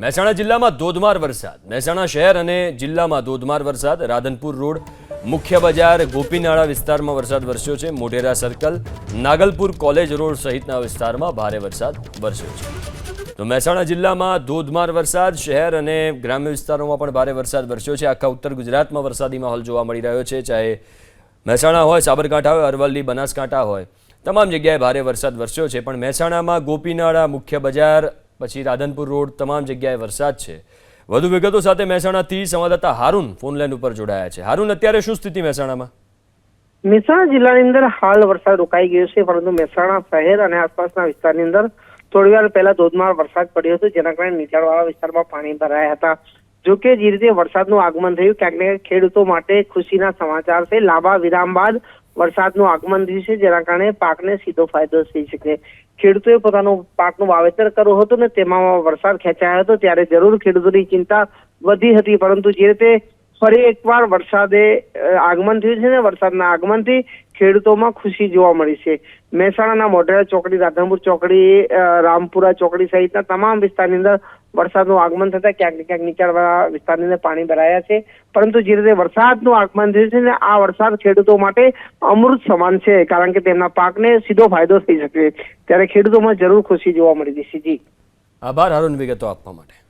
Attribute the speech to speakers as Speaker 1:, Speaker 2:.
Speaker 1: મહેસાણા જિલ્લામાં ધોધમાર વરસાદ. મહેસાણા શહેર અને જિલ્લામાં ધોધમાર વરસાદ. રાધનપુર રોડ, મુખ્ય બજાર, ગોપીનાળા વિસ્તારમાં વરસાદ વરસ્યો છે. Modhera circle Nagalpur college road સહિતના વિસ્તારમાં ભારે વરસાદ વરસ્યો છે. તો મહેસાણા જિલ્લામાં ધોધમાર વરસાદ. શહેર અને ગ્રામ્ય વિસ્તારોમાં પણ ભારે વરસાદ વરસ્યો છે. આખા ઉત્તર ગુજરાતમાં વરસાદી માહોલ જોવા મળી રહ્યો છે. ચાહે મહેસાણા હોય, સાબરકાંઠા હોય, અરવલ્લી, બનાસકાંઠા હોય, તમામ જગ્યાએ ભારે વરસાદ વરસ્યો છે. પણ મહેસાણામાં ગોપીનાળા, મુખ્ય બજાર પછી રાધનપુર રોડ તમામ જગ્યાએ વરસાદ છે. વધુ વિગતો સાથે મહેસાણાથી સંવાદદાતા હારૂન ફોનલાઈન ઉપર જોડાયા છે. હારૂન, અત્યારે શું સ્થિતિ મહેસાણામાં?
Speaker 2: મહેસાણા જિલ્લાની અંદર હાલ વરસાદ રોકાઈ ગયો છે, પરંતુ મહેસાણા શહેર અને આસપાસના વિસ્તારની અંદર થોડી વાર પહેલા ધોધમાર વરસાદ પડ્યો હતો, જેના કારણે નીચાણવાળા વિસ્તારમાં પાણી ભરાયા હતા. જો કે જે રીતે વરસાદનું આગમન થયું, ક્યાંક ને ખેડૂતો માટે ખુશીના સમાચાર છે. લાંબા વિરામ બાદ વરસાદનું આગમન થયું છે, જેના કારણે પાકને સીધો ફાયદો થઈ શકે. ખેડૂતોએ પોતાનું પાકનું વાવેતર કરવું હતું ને તેમાં વરસાદ ખેંચાયો હતો, ત્યારે જરૂર ખેડૂતોની ચિંતા વધી હતી. પરંતુ જે રીતે ફરી એકવાર વરસાદે આગમન થયું છે ને, વરસાદના આગમનથી ખેડૂતોમાં ખુશી જોવા મળી છે. મહેસાણાના મોઢેરા ચોકડી, રાધનપુર ચોકડી રામપુરા ચોકડી સહિતના તમામ વિસ્તારની અંદર વરસાદનું આગમન થતા ક્યાંક ક્યાંક નીચાણવાળા વિસ્તારની અંદર પાણી ભરાયા છે. પરંતુ જે રીતે વરસાદનું આગમન થયું છે ને, આ વરસાદ ખેડૂતો માટે અમૃત સમાન છે, કારણ કે તેમના પાકને સીધો ફાયદો થઈ શકે. ત્યારે ખેડૂતોમાં જરૂર ખુશી જોવા મળી છે. જી.
Speaker 1: આભાર, અરુણ વિગતો આપવા માટે.